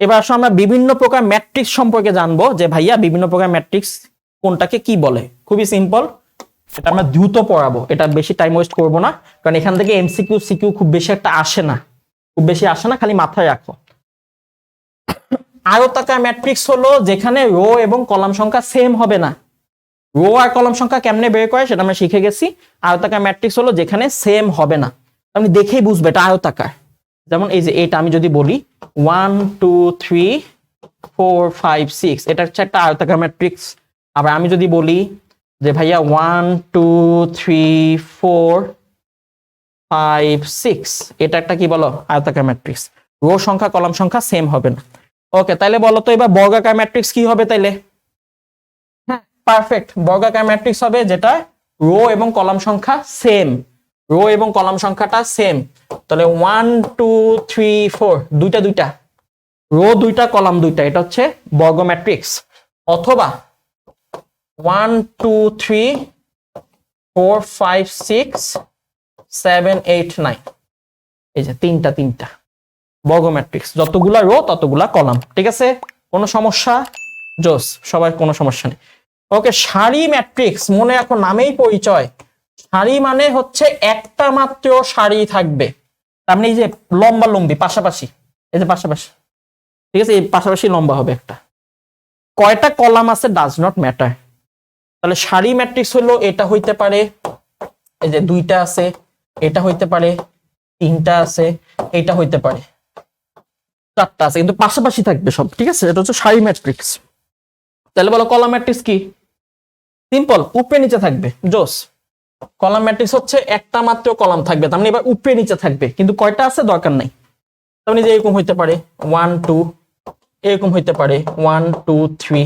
এবার আসলে আমরা বিভিন্ন প্রকার ম্যাট্রিক্স সম্পর্কে জানব যে ভাইয়া বিভিন্ন প্রকার ম্যাট্রিক্স কোনটাকে কি বলে? খুবই সিম্পল এটা আমরা দ্রুত পড়াবো। এটা বেশি টাইম ওয়েস্ট করব না, কারণ এখান থেকে এমসিকিউ সিকিউ খুব বেশি একটা আসে না। খুব বেশি আসে না, খালি মাথায় রাখো। আয়তাকার ম্যাট্রিক্স হলো যেখানে রো এবং কলাম সংখ্যা সেম হবে না। রো আর কলাম সংখ্যা কেমনে বের করে সেটা আমরা শিখে গেছি। আয়তাকার ম্যাট্রিক্স হলো যেখানে সেম হবে না। আপনি দেখেই বুঝবে এটা আয়তাকার। যেমন এই যে এটা আমি যদি বলি one two three four five six এটা হচ্ছে একটা আয়তাকার ম্যাট্রিক্স আবার আমি যদি বলি যে ভাইয়া one two three four five six এটা একটা কি বলো? আয়তাকার ম্যাট্রিক্স রো সংখ্যা কলাম সংখ্যা সেম হবে না। ওকে তাইলে বলো তো এবার বর্গাকার ম্যাট্রিক্স কি হবে তাইলে? হ্যাঁ। পারফেক্ট বর্গাকার ম্যাট্রিক্স হবে যেটা রো এবং কলাম সংখ্যা সেম রো এবং কলাম সংখ্যাটা সেম তাহলে ওয়ান টু থ্রি ফোর দুইটা দুইটা। রো দুইটা, কলাম দুইটা, এটা হচ্ছে বর্গ ম্যাট্রিক্স অথবা one two three four five six seven eight nine এই যে তিনটা তিনটা। বর্গ ম্যাট্রিক্স যতগুলা রো, ততগুলা কলাম। ঠিক আছে? কোনো সমস্যা? জোস, সবার কোনো সমস্যা নেই। ওকে, সারি ম্যাট্রিক্স, মনে এখন নামেই পরিচয়। সারি মানে হচ্ছে একটা মাত্র সারি থাকবে। তার মানে এই যে লম্বা লম্বি, পাশাপাশি, এই যে পাশাপাশি, ঠিক আছে? এই পাশাপাশি লম্বা হবে একটা। কয়টা কলাম আছে ডাজ নট ম্যাটার তাহলে সারি ম্যাট্রিক্স হলো, এটা হইতে পারে, এই যে দুইটা আছে, এটা হইতে পারে, তিনটা আছে, এটা হইতে পারে। চারটা আছে, কিন্তু পাশাপাশি থাকবে সব, ঠিক আছে? এটা হচ্ছে সারি ম্যাট্রিক্স তাহলে বলো কলাম ম্যাট্রিক্স কি? সিম্পল উপরে নিচে থাকবে, জোস। কলাম ম্যাট্রিক্স হচ্ছে একটা মাত্র কলাম থাকবে, তার মানে এবার উপরে নিচে থাকবে, কিন্তু কয়টা আছে দরকার নাই। তার মানে যে এরকম হইতে পারে ওয়ান টু এরকম হইতে পারে ওয়ান টু থ্রি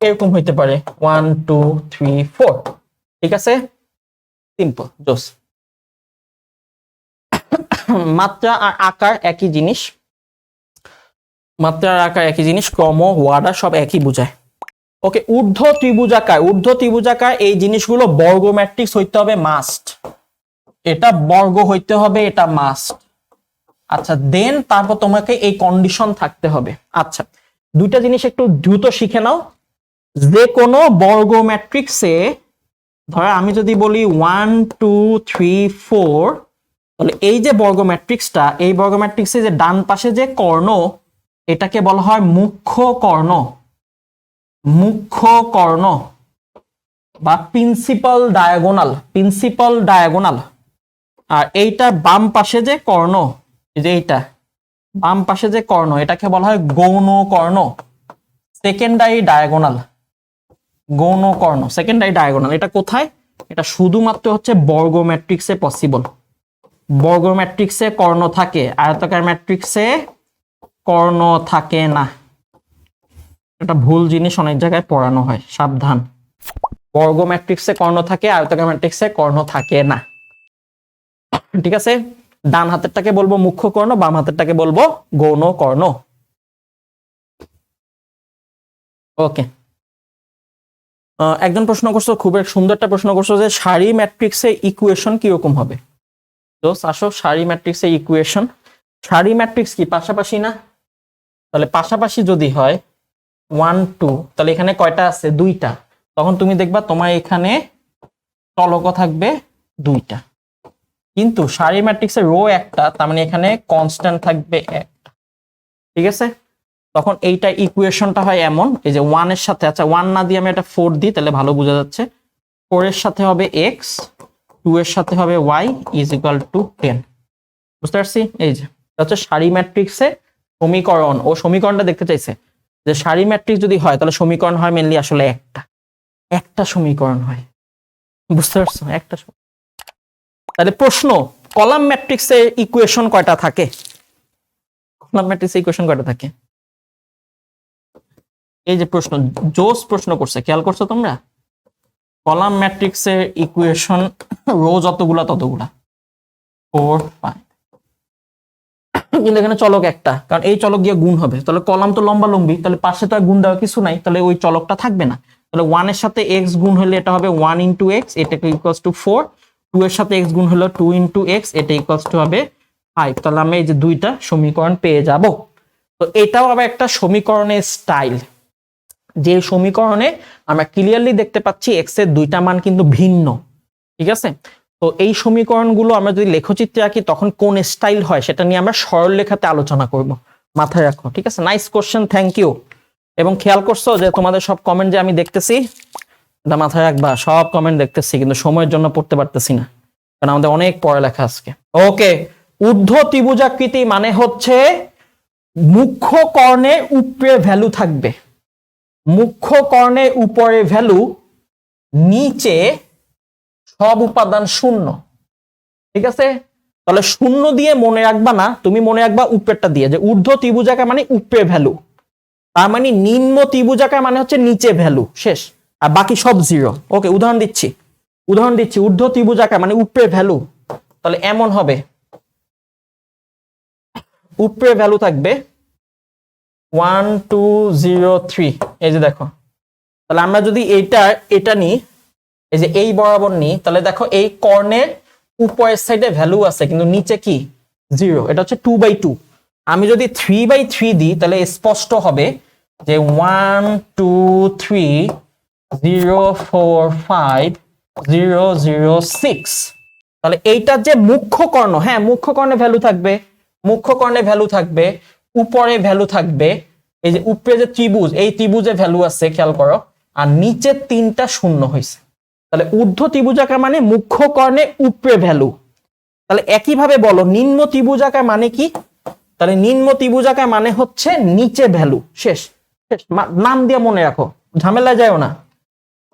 এরকম হইতে পারে ওয়ান টু থ্রি ফোর ঠিক আছে? সিম্পল জোস। মাত্রা আর আকার একই জিনিস। মাত্রা আর আকার একই জিনিস, ক্রম ওয়ার্ডার সব একই বোঝায়। ওকে ঊর্ধ্ব ত্রিভুজাকায় ঊর্ধ্ব ত্রিভুজাকায় এই জিনিসগুলো বর্গ ম্যাট্রিক্স হইতে হবে মাস্ট এটা বর্গ হইতে হবে, এটা মাস্ট আচ্ছা দেন তারপর তোমাকে এই কন্ডিশন থাকতে হবে। আচ্ছা দুইটা জিনিস একটু দ্রুত শিখে নাও। যে কোনো বর্গ ম্যাট্রিক্সে ধরো আমি যদি বলি ওয়ান টু থ্রি ফোর তাহলে এই যে বর্গ ম্যাট্রিক্সটা এই বর্গ ম্যাট্রিক্সে যে ডান পাশে যে কর্ণ, এটাকে বলা হয় মুখ্য কর্ণ। মুখ্য কর্ণ বা প্রিন্সিপাল ডায়াগোনাল প্রিন্সিপাল ডায়াগোনাল আর এইটার বাম পাশে যে কর্ণ যে এইটা, বাম পাশে যে কর্ণ, এটাকে বলা হয় গৌণ কর্ণ সেকেন্ডারি ডায়াগোনাল গৌণ কর্ণ সেকেন্ডারি ডায়াগোনাল এটা কোথায়? এটা শুধুমাত্র হচ্ছে বর্গ ম্যাট্রিক্সে পসিবল বর্গ ম্যাট্রিক্সে কর্ণ থাকে, আয়তাকার ম্যাট্রিক্সে কর্ণ থাকে না। এটা ভুল জিনিস অনেক জায়গায় পড়ানো হয়, সাবধান। বর্গ ম্যাট্রিক্সে কর্ণ থাকে, আয়তাকার ম্যাট্রিক্সে কর্ণ থাকে না। ঠিক আছে? ডান হাতেরটাকে বলব মুখ্য কর্ণ, বাম হাতেরটাকে বলব গৌণ কর্ণ। ওকে। একজন প্রশ্ন করছ, খুব সুন্দর একটা প্রশ্ন করছ যে সারি ম্যাট্রিক্সে ইকুয়েশন কীরকম হবে? তো আসো, সারি ম্যাট্রিক্সে ইকুয়েশন সারি ম্যাট্রিক্স কি পাশাপাশি না? তাহলে পাশাপাশি যদি হয় ওয়ান টু তাহলে এখানে কয়টা আছে? দুইটা। তখন তুমি দেখবা তোমার এখানে চলক থাকবে দুইটা। কিন্তু সারি ম্যাট্রিক্সের রো একটা, তার মানে এখানে কনস্ট্যান্ট থাকবে একটা ঠিক আছে? তখন এইটা ইকুয়েশনটা হয় এমন, এই যে ওয়ানের সাথে আচ্ছা ওয়ান না দিয়ে আমি একটা ফোর দিই, তাহলে ভালো বোঝা যাচ্ছে। ফোর এর সাথে হবে এক্স টু এর সাথে হবে Y is equal to ten বুঝতে পারছি? এই যে, এটা হচ্ছে সারি ম্যাট্রিক্সে সমীকরণ। ও সমীকরণটা দেখতে চাইছে। যে সারি ম্যাট্রিক্স যদি হয়, তাহলে সমীকরণ হয় মেনলি আসলে একটা। একটা সমীকরণ হয়। বুঝতে পারছ? একটা তাহলে প্রশ্ন, কলাম ম্যাট্রিক্সে ইকুয়েশন কয়টা থাকে? কলাম ম্যাট্রিক্সে ইকুয়েশন কয়টা থাকে? এই যে প্রশ্ন, জোস প্রশ্ন করছে, খেয়াল করছ তোমরা? কলাম ম্যাট্রিক্সের ইকুয়েশন রো যতগুলা ততগুলা। ফোর ফাইভ কিন্তু এখানে চলক একটা। কারণ এই চলক গিয়ে গুণ হবে। তাহলে কলাম তো লম্বা লম্বি, তাহলে পাশে তো আর গুণ দেওয়া কিছু নাই, তাহলে ওই চলকটা থাকবে না। তাহলে ওয়ানের সাথে এক্স গুণ হলে এটা হবে ওয়ান ইন্টু এক্স এটা ইকুয়ালস টু ফোর টু এর সাথে এক্স গুণ হলো টু ইন্টু এক্স এটা ইকুয়ালস টু হবে ফাইভ তাহলে আমি এই যে দুইটা সমীকরণ পেয়ে যাব। তো এটাও আবার একটা সমীকরণের স্টাইল যে সমীকরণে আমরা ক্লিয়ারলি দেখতে পাচ্ছি এক্সের দুইটা মান কিন্তু ভিন্ন। ঠিক আছে? তো এই সমীকরণগুলো আমরা যদি লেখচিত্রে আঁকি, তখন কোন স্টাইল হয় সেটা নিয়ে আমরা সরল লেখাতে আলোচনা করব। মাথায় রাখো, ঠিক আছে? নাইস কোশ্চেন থ্যাংক ইউ এবং খেয়াল করছ যে তোমাদের সব কমেন্ট যে আমি দেখতেছি, এটা মাথায় রাখবা, সব কমেন্ট দেখতেছি, কিন্তু সময়ের জন্য পড়তে পারতেছি না। কারণ আমাদের অনেক পড়ালেখা আজকে। ওকে ঊর্ধ্ব ত্রিভুজাকৃতি মানে হচ্ছে মুখ্য কর্ণে উপরে ভ্যালু থাকবে। মুখ্য কর্ণে উপরে ভ্যালু নিচে সব উপাদান শূন্য। ঠিক আছে? তাহলে শূন্য দিয়ে মনে রাখবা না, তুমি মনে রাখবা উপরেরটা দিয়ে, যে ঊর্ধ্ব ত্রিভুজাকার মানে উপরে ভ্যালু। তার মানে নিম্ন ত্রিভুজাকার মানে হচ্ছে নিচে ভ্যালু, শেষ। আর বাকি সব জিরো। ওকে, উদাহরণ দিচ্ছি। উদাহরণ দিচ্ছি, ঊর্ধ্ব ত্রিভুজাকার মানে উপরে ভ্যালু। তাহলে এমন হবে। উপরে ভ্যালু থাকবে ওয়ান, টু, জিরো, থ্রি। এই যে দেখো। তাহলে আমরা যদি এটা এটা নিই এই যে এই বরাবর নি, তাহলে দেখো এই কর্ণের উপরের সাইডে ভ্যালু আছে, কিন্তু নিচে কি? জিরো এটা হচ্ছে টু বাই টু আমি যদি থ্রি বাই থ্রি দিই, তাহলে স্পষ্ট হবে যে one two three zero four five zero zero six তাহলে এইটার যে মুখ্য কর্ণ হ্যাঁ মুখ্য কর্ণে ভ্যালু থাকবে, মুখ্য কর্ণে ভ্যালু থাকবে, উপরে ভ্যালু থাকবে, এই যে উপরে যে ত্রিভুজ, এই ত্রিভুজে ভ্যালু আছে, খেয়াল করো, আর নিচে তিনটা শূন্য হয়েছে তাহলে ঊর্ধ্ব ত্রিভুজাকার মানে মুখ্য কর্ণে উপরে ভ্যালু। তাহলে একইভাবে বলো, নিম্ন ত্রিভুজাকার মানে কি? তাহলে নিম্ন ত্রিভুজাকার মানে হচ্ছে নিচে ভ্যালু। শেষ শেষ। নাম দিয়ে মনে রাখো, ঝামেলা যায়ও না।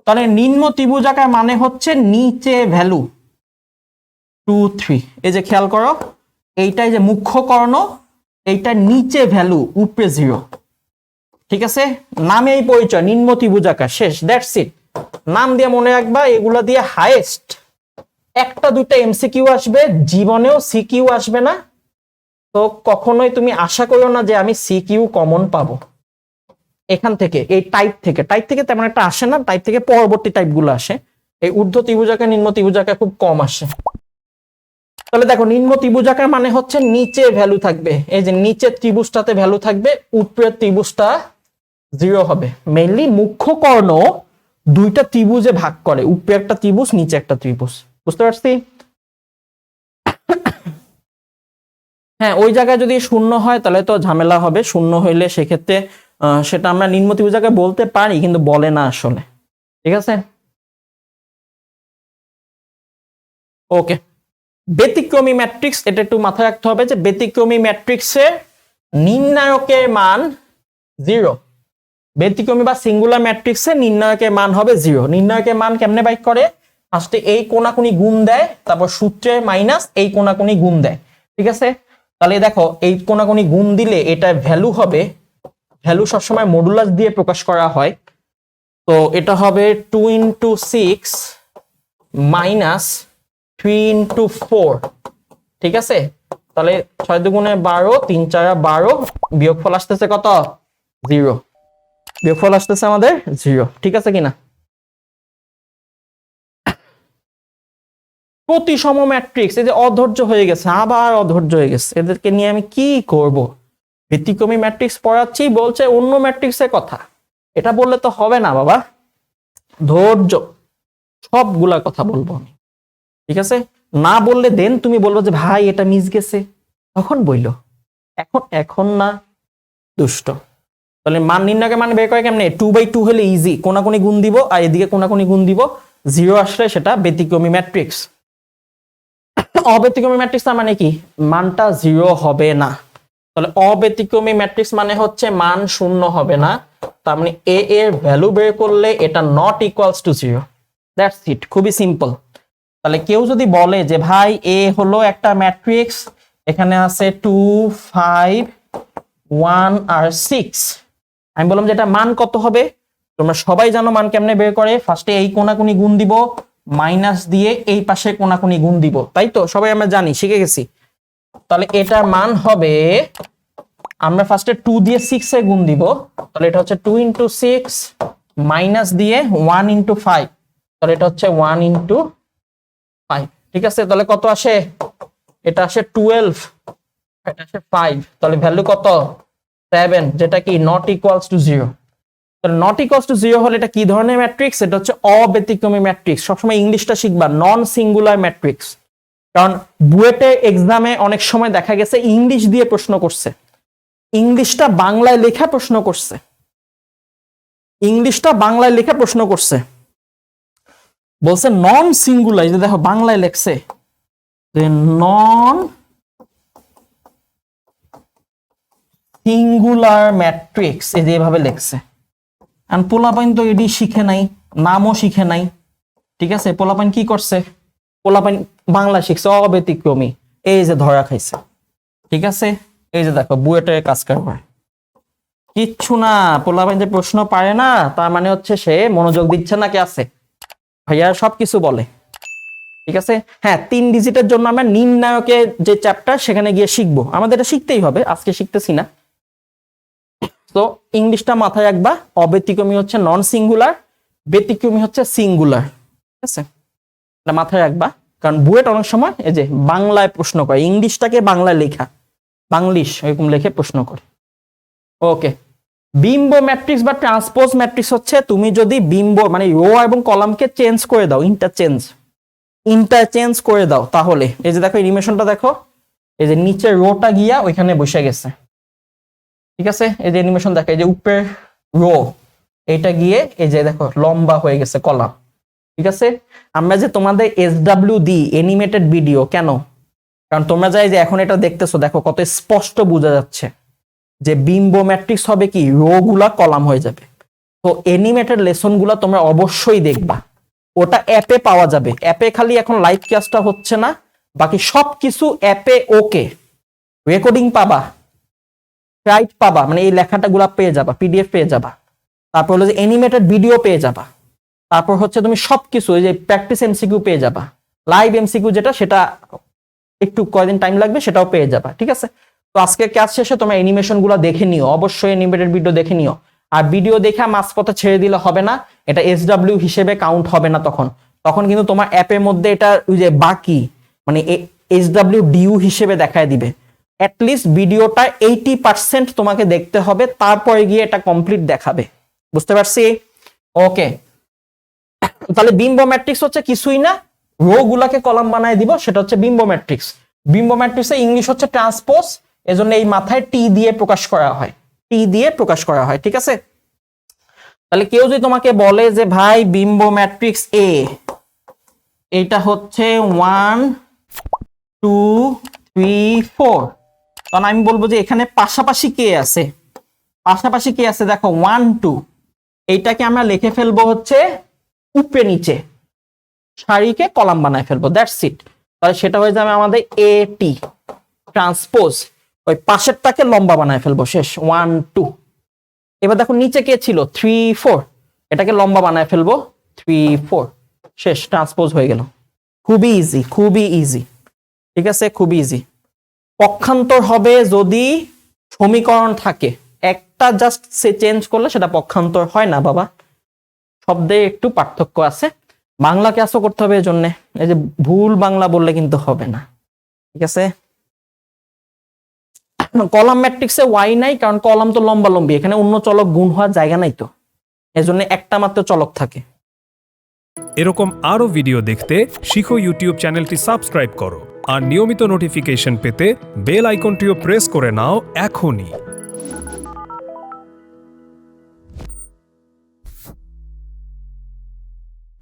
তাহলে নিম্ন ত্রিভুজাকার মানে হচ্ছে নিচে ভ্যালু। Two, three. এই যে খেয়াল করো, এইটাই যে মুখ্য কর্ণ, এইটা নিচে ভ্যালু, উপরে জিরো। ঠিক আছে? নামেই পরিচয়, নিম্ন ত্রিভুজাকার। শেষ দ্যাটস ইট নাম দিয়ে মনে রাখবা, এগুলা দিয়ে হাইয়েস্ট একটা, দুইটা এমসিকিউ আসবে, জীবনেও সিকিউ আসবে না। তো কখনোই তুমি আশা করো না যে আমি সিকিউ কমন পাবো। এখান থেকে, এই টাইপ থেকে টাইপ থেকে তেমন একটা আসে না টাইপ থেকে পরবর্তী টাইপগুলো আসে। এই ঊর্ধ্ব ত্রিভুজাকার, নিম্ন ত্রিভুজাকার খুব কম আসে। তাহলে দেখো, নিম্ন ত্রিভুজাকার মানে হচ্ছে নিচে ভ্যালু থাকবে। এই যে নিচের ত্রিভুজটাতে ভ্যালু থাকবে, উপরের ত্রিভুজটা জিরো হবে। মেইনলি মুখ্য কর্ণ দুইটা ত্রিভুজে ভাগ করে, উপরে একটা ত্রিভুজ, নিচে একটা ত্রিভুজ। বুঝতে পারছি? হ্যাঁ ওই জায়গায় যদি শূন্য হয়, তাহলে তো ঝামেলা হবে। শূন্য হইলে সেক্ষেত্রে সেটা আমরা নিম্ন ত্রিভুজাকে বলতে পারি, কিন্তু বলে না আসলে। ঠিক আছে? ওকে। ব্যতিক্রমী ম্যাট্রিক্স, এটা একটু মাথায় রাখতে হবে যে ব্যতিক্রমী ম্যাট্রিক্সের নির্ণায়কের মান জিরো ব্যতিক্রমী বা সিঙ্গুলার ম্যাট্রিক্সে নির্ণায়কের মান হবে জিরো নির্ণায়কের মান কেমনে বাইক করে? ফার্স্টে এই কোনাকুনি গুণ দেয়, তারপর সূত্রে মাইনাস এই কোনাকুনি গুণ দেয়। ঠিক আছে? তাহলে দেখো, এই কোনাকুনি গুণ দিলে এটা ভ্যালু হবে ভ্যালু সবসময় মডুলাস দিয়ে প্রকাশ করা হয়। তো এটা হবে two into six minus three into four ঠিক আছে? তাহলে ছয় দুগুণে বারো, তিন চারা বারো, বিয়োগফল আসতেছে কত? জিরো বিয়োগফল আসতেছে আমাদের? জিরো ঠিক আছে কিনা? প্রতিসম ম্যাট্রিক্স এই যে অধৈর্য হয়ে গেছে, আবার অধৈর্য হয়ে গেছে। এদেরকে নিয়ে আমি কি করব? ব্যতিক্রমী ম্যাট্রিক্স পড়াচ্ছি, বলছে অন্য ম্যাট্রিক্সের কথা। এটা বললে তো হবে না, বাবা। ধৈর্য। সবগুলা কথা বলব আমি। ঠিক আছে? না বললে দেন, তুমি বলব যে, ভাই, এটা মিস গেছে। তখন বইলো। এখন এখন না, দুষ্ট। তাহলে মান নির্ণয়কে মান বের করে কেমনে? টু বাই টু হলে ইজি কোনাকুনি গুণ দিব আর এদিকে কোনাকুনি গুণ দিব। জিরো আসলে সেটা ব্যতিক্রমী ম্যাট্রিক্স অব্যতিক্রমী ম্যাট্রিক্স মানে কি? মানটা জিরো হবে না। তাহলে অব্যতিক্রমী ম্যাট্রিক্স মানে হচ্ছে মান শূন্য হবে না। তার মানে এ এর ভ্যালু বের করলে এটা not equals to zero that's it খুবই সিম্পল তাহলে কেউ যদি বলে যে, ভাই এ হলো একটা ম্যাট্রিক্স এখানে আছে টু ফাইভ ওয়ান আর সিক্স আমি বললাম যে এটা মান কত হবে? তোমরা সবাই জানো মান কেমনে বের করে? ফার্স্টে এই কোনাকুনি গুণ দিব মাইনাস দিয়ে এই পাশে কোনাকুনি গুণ দিব, তাই তো? সবাই আমরা জানি, শিখে গেছি। তাহলে এটার মান হবে, আমরা ফার্স্টে টু দিয়ে সিক্স এ গুণ দিব, তাহলে এটা হচ্ছে টু ইন্টু সিক্স মাইনাস দিয়ে ওয়ান ইন্টু ফাইভ তাহলে এটা হচ্ছে ওয়ান ইন্টু ফাইভ ঠিক আছে? তাহলে কত আসে? এটা আসে টুয়েলভ এটা আসে ফাইভ তাহলে ভ্যালু কত? সেভেন, যেটা কি not equals to zero not equals to zero হলে এটা কি ধরনের ম্যাট্রিক্স এটা হচ্ছে অব্যতিক্রমী ম্যাট্রিক্স সবসময় ইংলিশটা শিখবা নন সিঙ্গুলার ম্যাট্রিক্স কারণ বুয়েটে এক্সামে অনেক সময় দেখা গেছে ইংলিশ দিয়ে প্রশ্ন করছে। ইংলিশটা বাংলায় লেখা প্রশ্ন করছে। ইংলিশটা বাংলায় লেখা প্রশ্ন করছে। বলছে নন সিঙ্গুলার দেখো বাংলায় লেখছে। নন সিঙ্গুলার ম্যাট্রিক্স এই যে এভাবে লেখছে। আর পোলাপাইন তো এডি শিখে নাই, নামও শিখে নাই। ঠিক আছে? পোলাপাইন কি করছে? পোলাপাইন বাংলা শিখছে, অব্যতিক্রমী। এই যে ধরা খাইছে। ঠিক আছে? এই যে দেখো, বুয়েটের কাজ কারবার। কিচ্ছু না, পোলাপাইন যে প্রশ্ন পারে না, তার মানে হচ্ছে সে মনোযোগ দিচ্ছে না কে আছে? ভাইয়া সবকিছু বলে। ঠিক আছে? হ্যাঁ তিন ডিজিটের জন্য আমরা নির্ণায়কের যে চ্যাপ্টার সেখানে গিয়ে শিখব। আমাদের এটা শিখতেই হবে, আজকে শিখতেছি না। তো ইংলিশটা মাথায় রাখবা, অব্যতিক্রমী হচ্ছে নন সিঙ্গুলার ব্যতিক্রমী হচ্ছে সিঙ্গুলার ঠিক আছে? এটা মাথায় রাখবা, কারণ বুয়েট অনেক সময় এই যে বাংলায় প্রশ্ন করে, ইংলিশটাকে বাংলায় লেখা, বাংলিশ এরকম লিখে প্রশ্ন করে। ওকে, বিম্ব ম্যাট্রিক্স বা ট্রান্সপোজ ম্যাট্রিক্স হচ্ছে তুমি যদি বিম্ব মানে রো এবং কলামকে চেঞ্জ করে দাও ইন্টারচেঞ্জ ইন্টারচেঞ্জ করে দাও, তাহলে, এই যে দেখো অ্যানিমেশনটা দেখো, এই যে নিচে রোটা গিয়া ওইখানে বসে গেছে। ঠিক আছে? এই যে অ্যানিমেশন দেখো, এই যে উপরের রো এটা গিয়ে এই যে দেখো, লম্বা হয়ে গেছে কলাম ঠিক আছে? আমরা যে তোমাদের S W the animated video কেন? কারণ তোমরা যাই যে এখন এটা দেখতেছো, দেখো কত স্পষ্ট বোঝা যাচ্ছে যে বিম্ব ম্যাট্রিক্স হবে কি? রো গুলা কলাম হয়ে যাবে। তো অ্যানিমেটেড লেসনগুলা তোমরা অবশ্যই দেখবা। ওটা অ্যাপে পাওয়া যাবে। অ্যাপে খালি এখন লাইভ ক্লাসটা হচ্ছে না, বাকি সব কিছু অ্যাপে ওকে রেকর্ডিং পাবা। রাইট পাবা মানে এই লেখাটা গুলা পেয়ে যাবা পিডিএফ পেয়ে যাবা। তারপর হলো যে অ্যানিমেটেড ভিডিও পেয়ে যাবা। তারপর হচ্ছে তুমি সবকিছু, এই যে প্র্যাকটিস এমসিকিউ পেয়ে যাবা। লাইভ এমসিকিউ যেটা, সেটা একটু কয়দিন টাইম লাগবে সেটাও পেয়ে যাবা, ঠিক আছে? তো আজকে ক্লাস শেষে তোমরা অ্যানিমেশনগুলো দেখে নিও, অবশ্যই অ্যানিমেটেড ভিডিও দেখে নিও। আর ভিডিও দেখে মাঝপথে ছেড়ে দিলে হবে না, এটা এসডাব্লিউ হিসেবে কাউন্ট হবে না তখন। তখন কিন্তু তোমার অ্যাপের মধ্যে এটা ওই যে বাকি মানে এসডাব্লিউ ডিউ হিসেবে দেখায় দিবে। অ্যাটলিস্ট ভিডিওটা এইটি পার্সেন্ট তোমাকে দেখতে হবে, তারপরে গিয়ে এটা কমপ্লিট দেখাবে। বুঝতে পারছি? ওকে তাহলে বিম্ব ম্যাট্রিক্স হচ্ছে কিছুই না রো গুলাকে কলাম বানায় দিব, সেটা হচ্ছে বিম্ব ম্যাট্রিক্স বিম্ব ম্যাট্রিক্সে ইংলিশ হচ্ছে ট্রান্সপোজ এজন্য এই মাথায় টি দিয়ে প্রকাশ করা হয়। টি দিয়ে প্রকাশ করা হয়, ঠিক আছে? তাহলে কেউ যদি তোমাকে বলে যে, ভাই বিম্ব ম্যাট্রিক্স এ এটা হচ্ছে ওয়ান টু থ্রি ফোর তখন আমি বলব যে এখানে পাশাপাশি কে আছে? পাশাপাশি কে আছে? দেখো ওয়ান টু এইটাকে আমরা লিখে ফেলব হচ্ছে উপরে নিচে। সারিকে কলাম বানায় ফেলব দ্যাটস ইট তাহলে সেটা হয়ে যাবে আমাদের এ টি ট্রান্সপোজ ওই পাশেরটাকে লম্বা বানায় ফেলব, শেষ। ওয়ান টু এবার দেখো, নিচে কে ছিল? থ্রি ফোর এটাকে লম্বা বানায় ফেলব থ্রি ফোর শেষ ট্রান্সপোজ হয়ে গেল। খুবই ইজি খুবই ইজি ঠিক আছে? খুবই ইজি পক্ষান্তর হবে যদি সমীকরণ থাকে। একটা জাস্ট সে চেঞ্জ করলে সেটা পক্ষান্তর হয় না বাবা। শব্দে একটু পার্থক্য আছে। বাংলা ক্লাসও করতে হবে এই জন্যে। এই যে ভুল বাংলা বললে কিন্তু হবে না। ঠিক আছে? কলাম ম্যাট্রিক্সে ওয়াই নাই, কারণ কলাম তো লম্বা লম্বি এখানে অন্য চলক গুণ হওয়ার জায়গা নাই তো। এজন্য একটা মাত্র চলক থাকে। এরকম আরও ভিডিও দেখতে শিখো ইউটিউব চ্যানেলটি সাবস্ক্রাইব করো। আর নিয়মিত নোটিফিকেশন পেতে বেল আইকনটিও প্রেস করে নাও এখনই।